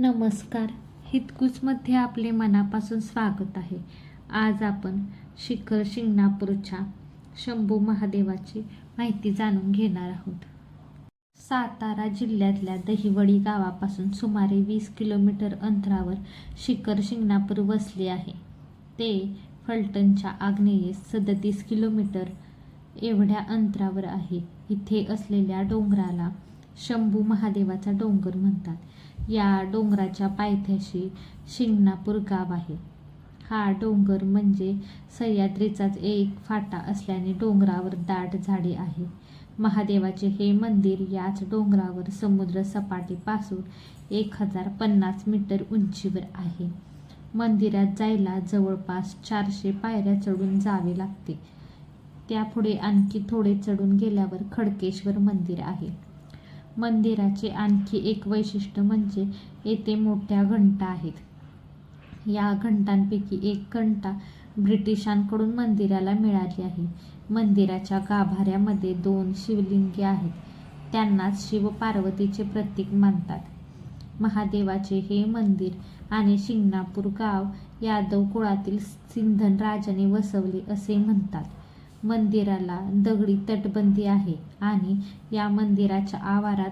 नमस्कार. हितकुचमध्ये आपले मनापासून स्वागत आहे. आज आपण शिखर शिंगणापूरच्या शंभू महादेवाची माहिती जाणून घेणार आहोत. सातारा जिल्ह्यातल्या दहिवडी गावापासून सुमारे वीस किलोमीटर अंतरावर शिखर शिंगणापूर वसले आहे. ते फलटणच्या आग्नेयेस सदतीस किलोमीटर एवढ्या अंतरावर आहे. इथे असलेल्या डोंगराला शंभू महादेवाचा डोंगर म्हणतात. या डोंगराच्या पायथ्याशी शिंगणापूर गाव आहे. हा डोंगर म्हणजे सह्याद्रीचाच एक फाटा असल्याने डोंगरावर दाट झाडे आहे. महादेवाचे हे मंदिर याच डोंगरावर समुद्र सपाटीपासून एक हजार पन्नास मीटर उंचीवर आहे. मंदिरात जायला जवळपास चारशे पायऱ्या चढून जावे लागते. त्यापुढे आणखी थोडे चढून गेल्यावर खडकेश्वर मंदिर आहे. मंदिराचे आणखी एक वैशिष्ट्य म्हणजे येथे मोठ्या घंटा आहेत. या घंटांपैकी एक घंटा ब्रिटिशांकडून मंदिराला मिळाली आहे. मंदिराच्या गाभाऱ्यामध्ये दोन शिवलिंगे आहेत. त्यांनाच शिव पार्वतीचे प्रतीक मानतात. महादेवाचे हे मंदिर आणि शिंगणापूर गाव यादव कुळातील सिंधन राजाने वसवले असे म्हणतात. मंदिराला दगडी तटबंदी आहे आणि या मंदिराच्या आवारात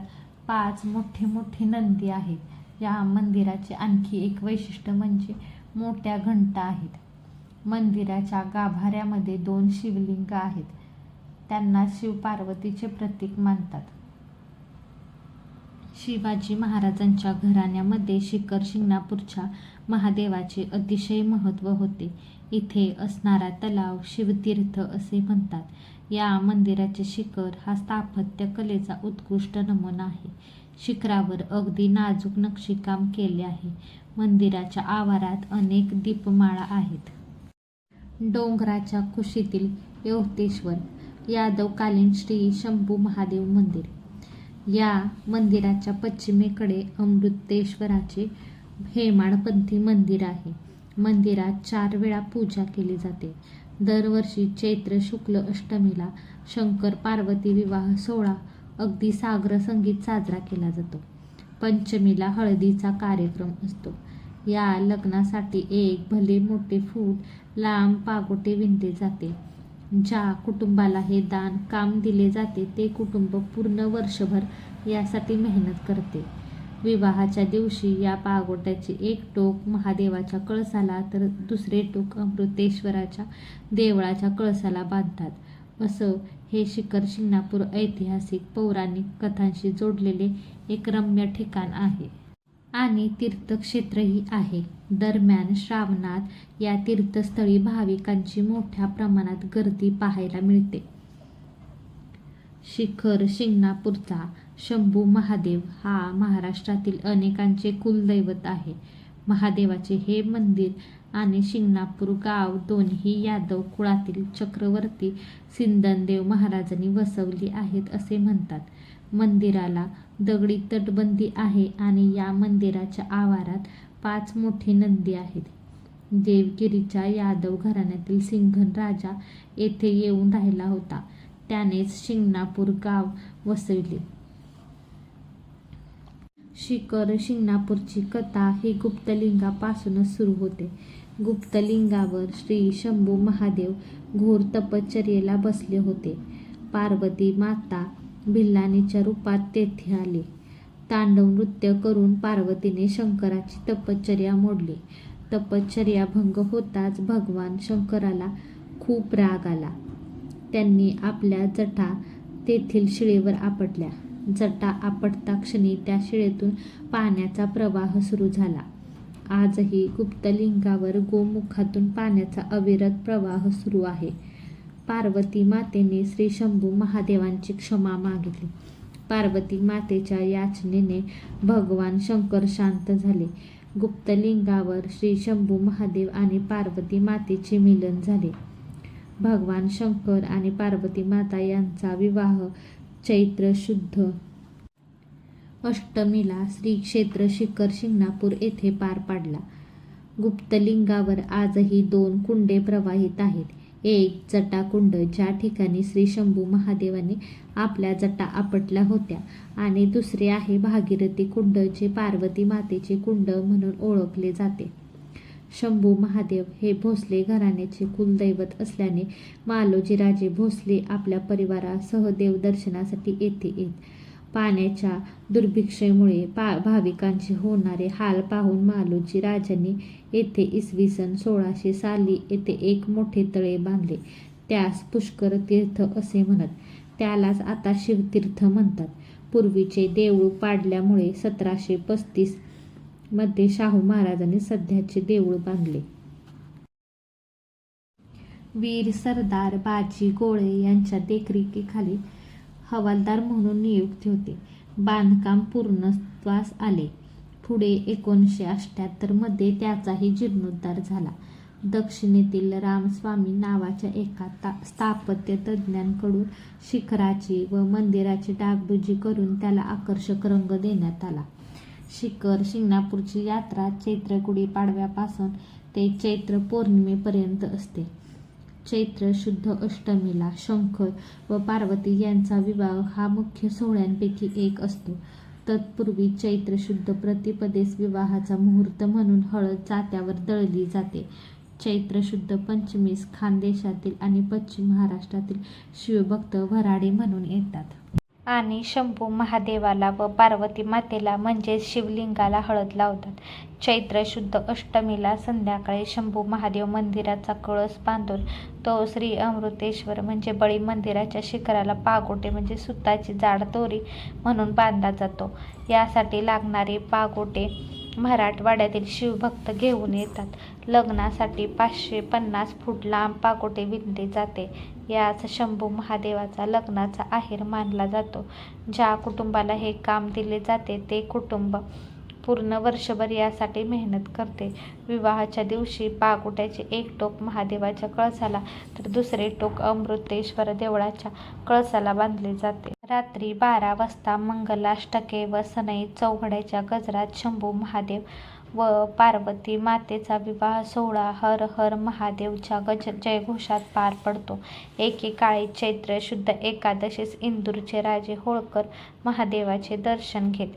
पाच मोठे मोठे नंदी आहेत. या मंदिराचे आणखी एक वैशिष्ट्य म्हणजे मोठ्या घंटा आहेत. मंदिराच्या गाभाऱ्यामध्ये दोन शिवलिंग आहेत. त्यांना शिवपार्वतीचे प्रतीक मानतात. शिवाजी महाराजांच्या घराण्यामध्ये शिखर शिंगणापूरच्या महादेवाचे अतिशय महत्त्व होते. इथे असणारा तलाव शिवतीर्थ असे म्हणतात. या मंदिराचे शिखर हा स्थापत्य कलेचा उत्कृष्ट नमुना आहे. शिखरावर अगदी नाजूक नक्षीकाम केले आहे. मंदिराच्या आवारात अनेक दीपमाळा आहेत. डोंगराच्या कुशीतील यवतेश्वर यादवकालीन श्री शंभू महादेव मंदिर. या मंदिराच्या पश्चिमेकडे अमृतेश्वराचे हेमाडपंथी मंदिर आहे. मंदिरात चार वेळा पूजा केली जाते. दरवर्षी चैत्र शुक्ल अष्टमीला शंकर पार्वती विवाह सोहळा अगदी सागर संगीत साजरा केला जातो. पंचमीला हळदीचा कार्यक्रम असतो. या लग्नासाठी एक भले मोठे फूट लांब पागोटे विणले जाते. ज्या कुटुंबाला हे दान काम दिले जाते ते कुटुंब पूर्ण वर्षभर यासाठी मेहनत करते. विवाहाच्या दिवशी या पागोट्याचे एक टोक महादेवाच्या कळसाला तर दुसरे टोक अमृतेश्वराच्या देवळाच्या कळसाला बांधतात. असं हे शिखर शिंगणापूर ऐतिहासिक पौराणिक कथांशी जोडलेले एक रम्य ठिकाण आहे. आणि तीर्थक्षेत्रही आहे. दरम्यान श्रावणात या तीर्थस्थळी भाविकांची मोठ्या प्रमाणात गर्दी पाहायला मिळते. शिखर शिंगणापूरचा शंभू महादेव हा महाराष्ट्रातील अनेकांचे कुलदैवत आहे. महादेवाचे हे मंदिर आणि शिंगणापूर गाव दोन्ही यादव कुळातील चक्रवर्ती सिंदनदेव महाराजांनी वसवली आहेत असे म्हणतात. मंदिराला दगडी तटबंदी आहे आणि या मंदिराच्या आवारात पाच मोठी नंदी आहेत. देवगिरीच्या यादव घराण्यातील सिंघन राजा येथे येऊन राहिला होता. त्यानेच शिंगणापूर गाव वसविले. शिखर शिंगणापूरची कथा ही गुप्तलिंगापासूनच सुरू होते. गुप्तलिंगावर श्री शंभू महादेव घोर तपश्चर्येला बसले होते. पार्वती माता भिल्लानीच्या रूपात तेथे आली. तांडव नृत्य करून पार्वतीने शंकराची तपश्चर्या मोडली. तपश्चर्या भंग होताच भगवान शंकराला खूप राग आला. त्यांनी आपल्या जठा तेथील शिळेवर आपटल्या. जटा आपटता क्षणी त्या शिळेतून पाण्याचा प्रवाह सुरू झाला. आजही गुप्तलिंगावर गोमुखातून पाण्याचा अविरत प्रवाह सुरू आहे. पार्वती मातेने श्री शंभू महादेवांची क्षमा मागितली. पार्वती मातेच्या याचनेने भगवान शंकर शांत झाले. गुप्तलिंगावर श्री शंभू महादेव आणि पार्वती मातेचे मिलन झाले. भगवान शंकर आणि पार्वती माता यांचा विवाह चैत्र शुद्ध. अष्टमीला श्री क्षेत्र शिखर शिंगणापूर येथे पार पाडला. गुप्तलिंगावर आजही दोन कुंडे प्रवाहित आहेत. एक जटाकुंड ज्या ठिकाणी श्री शंभू महादेवाने आपल्या जटा आपटल्या होत्या आणि दुसरे आहे भागीरथी कुंड जे पार्वती मातेचे कुंड म्हणून ओळखले जाते. शंभू महादेव हे भोसले घराण्याचे कुलदैवत असल्याने मालोजीराजे भोसले आपल्या परिवारासह देवदर्शनासाठी येथे येत. पाण्याच्या दुर्भिक्षेमुळे पा भाविकांचे होणारे हाल पाहून मालोजी राजांनी येथे इसवी सन सोळाशे साली येथे एक मोठे तळे बांधले. त्यास पुष्कर तीर्थ असे म्हणत त्यालाच आता शिवतीर्थ म्हणतात. पूर्वीचे देऊळ पाडल्यामुळे सतराशे पस्तीस मध्ये शाहू महाराजांनी सध्याचे देऊळ बांधले. वीर सरदार बाजी गोळे यांच्या देखरेखीखाली हवालदार म्हणून नियुक्ती होते. बांधकाम पूर्णत्वास आले. पुढे एकोणीसशे अठ्ठ्याहत्तरमध्ये त्याचाही जीर्णोद्धार झाला. दक्षिणेतील रामस्वामी नावाच्या एका ता स्थापत्य तज्ज्ञांकडून शिखराची व मंदिराची डागडुजी करून त्याला आकर्षक रंग देण्यात आला. शिखर शिंगणापूरची यात्रा चैत्र गुढीपाडव्यापासून ते चैत्र पौर्णिमेपर्यंत असते. चैत्र शुद्ध अष्टमीला शंकर व पार्वती यांचा विवाह हा मुख्य सोहळ्यांपैकी एक असतो. तत्पूर्वी चैत्र शुद्ध प्रतिपदेस विवाहाचा मुहूर्त म्हणून हळद जात्यावर दळली जाते. चैत्र शुद्ध पंचमीस खानदेशातील आणि पश्चिम महाराष्ट्रातील शिवभक्त वराडे म्हणून येतात. आणि शंभू महादेवाला व पार्वती मातेला म्हणजेच शिवलिंगाला हळद लावतात. चैत्र शुद्ध अष्टमीला संध्याकाळी शंभू महादेव मंदिराचा कळस बांधून तो श्री अमृतेश्वर म्हणजे बळी मंदिराच्या शिखराला पागोटे म्हणजे सुताची जाड दोरी म्हणून बांधला जातो. यासाठी लागणारे पागोटे मराठवाड्यातील शिवभक्त घेऊन येतात. लग्नासाठी पाचशे पन्नास फूट लांब पाकोटे विणले जाते. याच शंभू महादेवाचा लग्नाचा आहेर मानला जातो. ज्या कुटुंबाला हे काम दिले जाते ते कुटुंब पूर्ण वर्षभर यासाठी मेहनत करते. विवाहाच्या दिवशी पाकुट्याचे एक टोक महादेवाच्या कळसाला तर दुसरे टोक अमृतेश्वर देवळाच्या कळसाला बांधले जाते. रात्री बारा वाजता मंगलाष्टके व सनई चौघड्याच्या गजरात शंभू महादेव व पार्वती मातेचा विवाह सोहळा हर हर महादेवच्या गज जयघोषात पार पडतो. एकेकाळी चैत्र शुद्ध एकादशीस इंदूरचे राजे होळकर महादेवाचे दर्शन घेत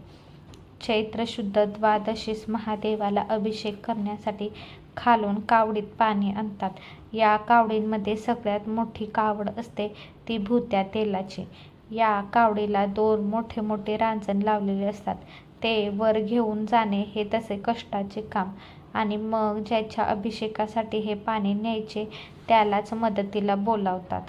चैत्र शुद्ध द्वादशीस महादेवाला अभिषेक करण्यासाठी खालून कावडीत पाणी आणतात. या कावडींमध्ये सगळ्यात मोठी कावड असते ती भुत्या तेलाची. या कावडीला दोन मोठे मोठे रांजण लावलेले असतात. ते वर घेऊन जाणे हे तसे कष्टाचे काम आणि मग ज्याच्या अभिषेकासाठी हे पाणी न्यायचे त्यालाच मदतीला बोलावतात.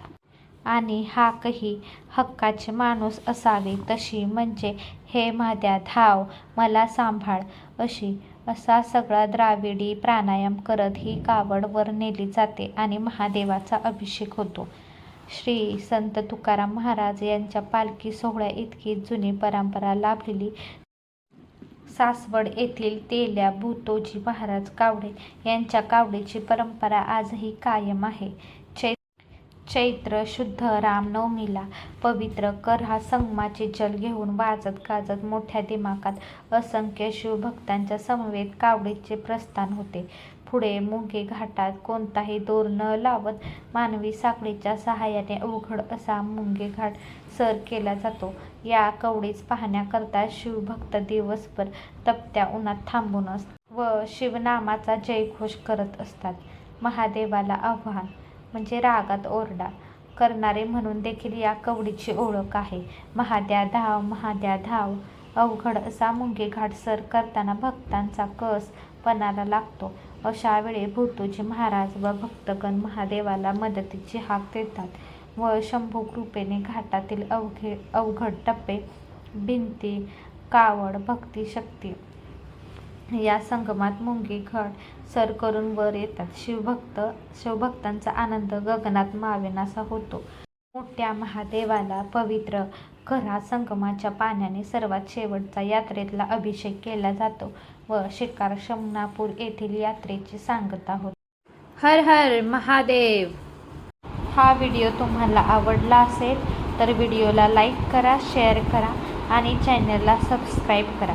आणि हा काही हक्काचे माणूस असावे तशी म्हणजे हे महाद्या धाव मला सांभाळ अशी असा सगळा द्राविडी प्राणायाम करत ही कावड वर नेली जाते आणि महादेवाचा अभिषेक होतो. श्री संत तुकाराम महाराज यांच्या पालखी सोहळ्या इतकी जुनी परंपरा लाभलेली. सासवड येथील तेल्या भूतोजी महाराज कावडे यांच्या कावडीची परंपरा आजही कायम आहे. चैत्र शुद्ध रामनवमीला पवित्र कर हा संगमाचे जल घेऊन वाजत गाजत मोठ्या दिमाखात असंख्य शिवभक्तांच्या समवेत कावडीचे प्रस्थान होते. पुढे मुंगे घाटात कोणताही दोर न लावत मानवी साखळीच्या सहाय्याने अवघड असा मुंगे घाट सर केला जातो. या कवडीच पाहण्याकरता शिवभक्त दिवसभर तपत्या उन्हात थांबून असतात व शिवनामाचा जयघोष करत असतात. महादेवाला आव्हान म्हणजे रागात ओरडा. करणारे म्हणून देखील या कवडीची ओळख आहे. महाद्या धाव महाद्या धाव. अवघड असा मुंगे घाट सर करताना भक्तांचा कस पणाला लागतो. अशा वेळी भूतूजी महाराज व भक्तगण महादेवाला मदतीची हाक देतात व शंभू कृपेने घाटातील अवघे अवघड टप्पे भिंती कावड भक्ती शक्ती या संगमात मुंगी घट सर करून वर येतात. शिवभक्त शिवभक्तांचा आनंद गगनात मावेनासा होतो. मोठ्या महादेवाला पवित्र खरा संगमाच्या पाण्याने सर्वात शेवटचा यात्रेतला अभिषेक केला जातो व शिकार शमनापूर येथील यात्रेची सांगता होते. हर हर महादेव! हा व्हिडिओ तुम्हाला आवडला असेल तर व्हिडिओला लाईक करा शेअर करा आणि चॅनलला सबस्क्राईब करा.